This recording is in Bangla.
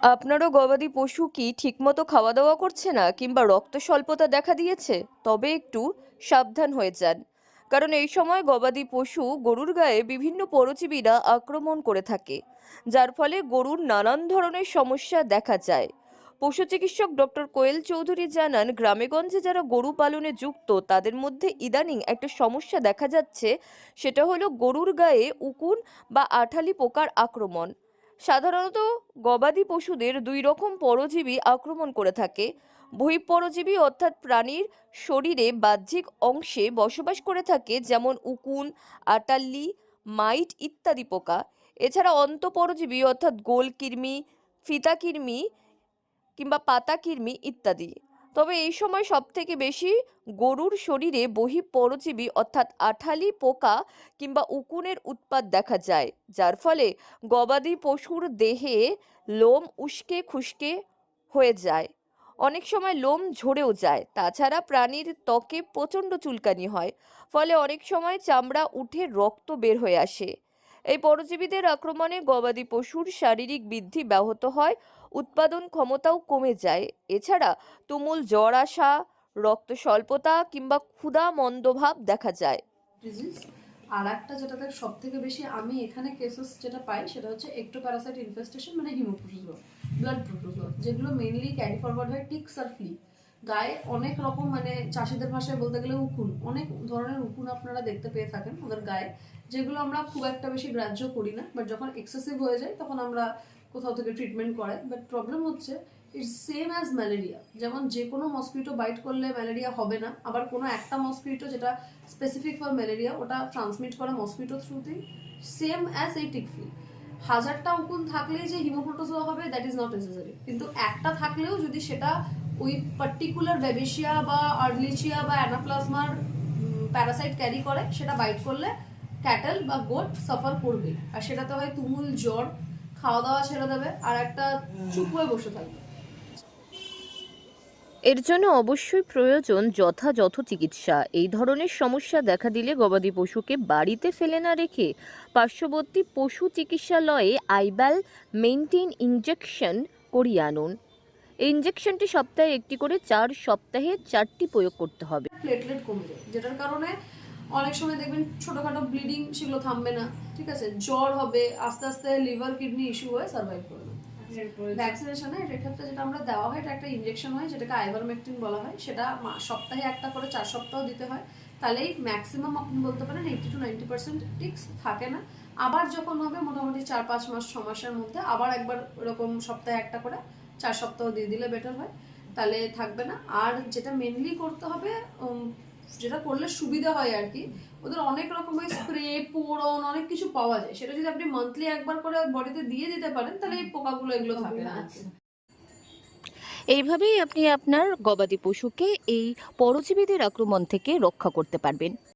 আপনারও গবাদি পশু কি ঠিকমতো খাওয়া দাওয়া করছে না কিংবা রক্ত স্বল্পতা দেখা দিয়েছে? তবে একটু সাবধান হয়ে যান। কারণ এই সময় গবাদি পশু গরুর গায়ে বিভিন্ন পরজীবীরা আক্রমণ করে থাকে, যার ফলে গরুর নানান ধরনের সমস্যা দেখা যায়। পশু চিকিৎসক ডক্টর কোয়েল চৌধুরী জানান গ্রামেগঞ্জে যারা গরু পালনে যুক্ত, তাদের মধ্যে ইদানিং একটা সমস্যা দেখা যাচ্ছে, সেটা হলো গরুর গায়ে উকুন বা আঠালি পোকার আক্রমণ। সাধারণত গবাদি পশুদের দুই রকম পরজীবী আক্রমণ করে থাকে। বহিঃপরজীবী অর্থাৎ প্রাণীর শরীরে বাহ্যিক অংশে বসবাস করে থাকে, যেমন উকুন, আটাল্লি, মাইট ইত্যাদি পোকা। এছাড়া অন্তপরজীবী অর্থাৎ গোল কৃমি ফিতা কৃমি কিংবা পাতা কৃমি ইত্যাদি। তবে এই সময় সবথেকে বেশি গরুর শরীরে বহি পরজীবী অর্থাৎ আঠালি পোকা কিংবা উকুনের উৎপাত দেখা যায়, যার ফলে গবাদি পশুর দেহে লোম উস্কে খুস্কে হয়ে যায়। অনেক সময় লোম ঝরেও যায়, তাছাড়া প্রাণীর ত্বকে প্রচণ্ড চুলকানি হয়, ফলে অনেক সময় চামড়া উঠে রক্ত বের হয়ে আসে। এই পরজীবীদের আক্রমণে গবাদি পশুর শারীরিক বৃদ্ধি ব্যাহত হয় উৎপাদন ক্ষমতাও কমে যায়। এছাড়া তুমুল জ্বর আসা রক্ত স্বল্পতা কিংবা ক্ষুধা মন্দভাব দেখা যায়। আর একটা যেটাতে সব থেকে বেশি আমি এখানে কেসেস যেটা পাই, সেটা হচ্ছে একটোপ্যারাসাইট ইনফেস্টেশন মানে হিমোপ্রোটোজোয়া ব্লাড প্রোটোজোয়া যেগুলো মেইনলি ক্যারি ফরওয়ার্ড হয় টিক্স আর ফ্লি গায়ে অনেক রকম মানে চাষিদের ভাষায় বলতে গেলে উকুন, অনেক ধরনের উকুন আপনারা দেখতে পেয়ে থাকেন ওদের গায়ে, যেগুলো আমরা খুব একটা বেশি গ্রাহ্য করি না বাট যখন এক্সেসিভ হয়ে যায়, তখন আমরা কোথাও থেকে ট্রিটমেন্ট করাই বাট প্রবলেম হচ্ছে ইটস সেম অ্যাজ ম্যালেরিয়া যেমন যে কোনো মসকিটো বাইট করলে ম্যালেরিয়া হবে না, আবার কোনো একটা মসকিটো যেটা স্পেসিফিক ফর ম্যালেরিয়া ওটা ট্রান্সমিট করে মসকিটো থ্রুতেই সেম অ্যাজ এই টিকফি হাজারটা উকুন থাকলেই যে হিমোপ্রোটোজোয়া হবে দ্যাট ইজ নট নেসেসারি কিন্তু একটা থাকলেও যদি সেটা ওই পার্টিকুলার বেবিশিয়া বা আর্লিচিয়া বা অ্যানাপ্লাজমার প্যারাসাইট ক্যারি করে, সেটা বাইট করলে ক্যাটেল বা গোট সাফার করবে আর সেটাতে হয় তুমুল জ্বর খাওয়া দাওয়া ছেড়ে দেবে আর একটা চুপ হয়ে বসে থাকবে। এর জন্য অবশ্যই প্রয়োজন যথাযথ চিকিৎসা। এই ধরনের সমস্যা দেখা দিলে গবাদি পশুকে বাড়িতে ফেলে না রেখে পার্শ্ববর্তী পশু চিকিৎসালয়ে আইব্যাল মেইনটেইন ইঞ্জেকশন করিয়ে আনুন। এই ইঞ্জেকশনটি সপ্তাহে একটি করে চার সপ্তাহে চারটি প্রয়োগ করতে হবে। প্লেটলেট কমে যায় যেটার কারণে অনেক সময় দেখবেন ছোটোখাটো ব্লিডিং সেগুলো থামবে না ঠিক আছে? জ্বর হবে আস্তে আস্তে লিভার কিডনি ইস্যু হয়ে সার্ভাইভ করবে ভ্যাকসিনেশনে এটার ক্ষেত্রে যেটা আমরা দেওয়া হয় এটা একটা ইনজেকশন হয় যেটাকে আইভারমেকটিন বলা হয়। সেটা সপ্তাহে একটা করে চার সপ্তাহ দিতে হয়। তাহলেই ম্যাক্সিমাম আপনি বলতে পারেন eighty to ninety percent ticks থাকে না। আবার যখন হবে মোটামুটি চার পাঁচ মাস ছ মাসের মধ্যে আবার একবার এরকম সপ্তাহে একটা করে চার সপ্তাহ দিয়ে দিলে বেটার হয়। তাহলে থাকবে না। আর যেটা মেনলি করতে হবে যেটা করলে সুবিধা হয় আর কি ওদের অনেক রকমের স্প্রে পোড়ন অনেক কিছু পাওয়া যায়। সেটা যদি আপনি মান্থলি একবার করে বডিতে দিয়ে দিতে পারেন তাহলে এই পোকাগুলো এগুলো থাকে না। এইভাবেই আপনি আপনার গবাদি পশুকে এই পরজীবীদের আক্রমণ থেকে রক্ষা করতে পারবেন।